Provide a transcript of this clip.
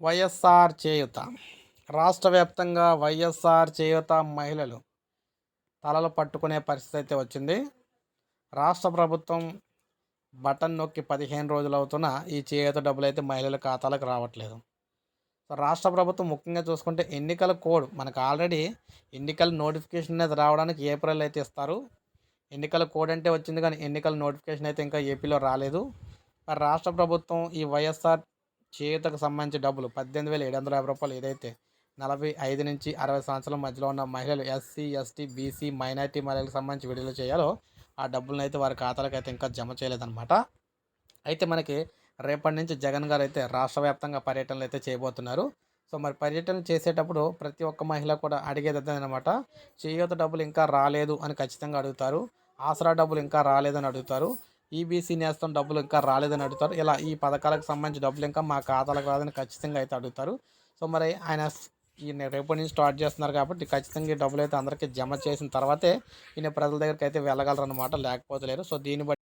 వైఎస్ఆర్ చేయుత. రాష్ట్ర వ్యాప్తంగా వైఎస్ఆర్ చేయుత మహిళలు తలలు పట్టుకునే పరిస్థితి అయితే వచ్చింది. రాష్ట్ర ప్రభుత్వం బటన్ నొక్కి పదిహేను రోజులు అవుతున్న ఈ చేయూత డబ్బులు అయితే మహిళల ఖాతాలకు రావట్లేదు. సో రాష్ట్ర ప్రభుత్వం ముఖ్యంగా చూసుకుంటే ఎన్నికల కోడ్ మనకు ఆల్రెడీ ఎన్నికల నోటిఫికేషన్ అనేది రావడానికి ఏప్రిల్ అయితే ఇస్తారు. ఎన్నికల కోడ్ అంటే వచ్చింది కానీ ఎన్నికల నోటిఫికేషన్ అయితే ఇంకా ఏపీలో రాలేదు. మరి రాష్ట్ర ప్రభుత్వం ఈ వైఎస్ఆర్ చేయూతకు సంబంధించి డబ్బులు పద్దెనిమిది వేల ఏడు వందల యాభై రూపాయలు ఏదైతే నలభై ఐదు నుంచి అరవై సంవత్సరాల మధ్యలో ఉన్న మహిళలు ఎస్సీ ఎస్టీ బీసీ మైనార్టీ మహిళలకు సంబంధించి విడుదల చేయాలో ఆ డబ్బులను అయితే వారి ఖాతాలకు అయితే ఇంకా జమ చేయలేదన్నమాట. అయితే మనకి రేపటి నుంచి జగన్ గారు అయితే రాష్ట్ర వ్యాప్తంగా పర్యటనలు అయితే చేయబోతున్నారు. సో మరి పర్యటన చేసేటప్పుడు ప్రతి ఒక్క మహిళ కూడా అడిగేది అనమాట చేయూత డబ్బులు ఇంకా రాలేదు అని ఖచ్చితంగా అడుగుతారు. ఆసరా డబ్బులు ఇంకా రాలేదని అడుగుతారు. ఈబీసీ నేస్తం డబ్బులు ఇంకా రాలేదని అడుగుతారు. ఇలా ఈ పథకాలకు సంబంధించి డబ్బులు ఇంకా మా ఖాతాలకు రాదని ఖచ్చితంగా అయితే అడుగుతారు. సో మరి ఆయన ఈ రేపటి నుంచి స్టార్ట్ చేస్తున్నారు కాబట్టి ఖచ్చితంగా ఈ డబ్బులు అయితే అందరికీ జమ చేసిన తర్వాతే ఈయన ప్రజల దగ్గరికి అయితే వెళ్ళగలరు అనమాట లేకపోతే లేరు. సో దీన్ని బట్టి